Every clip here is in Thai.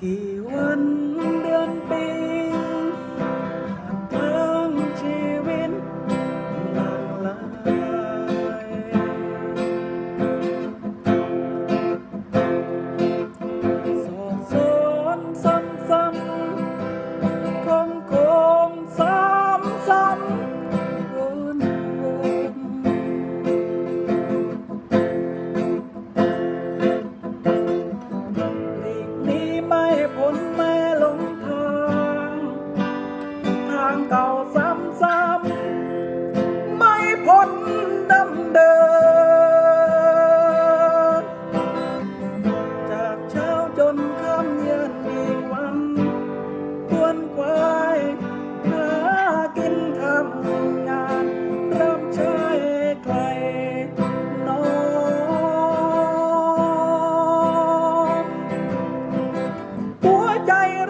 kỳ huân đơn bi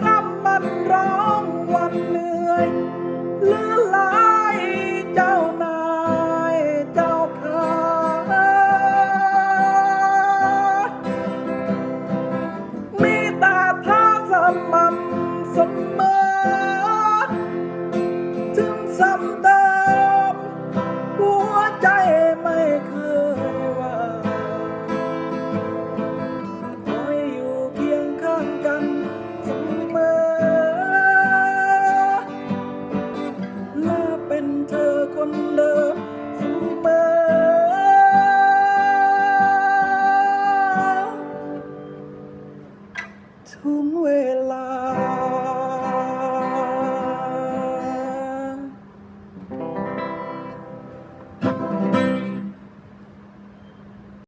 ร่ำมันร้องวันเหนื่อยเลื่อลายเจ้านายเจ้าขามีแตาท่าสม่ำเสมอถึงซ้ำ We'll I?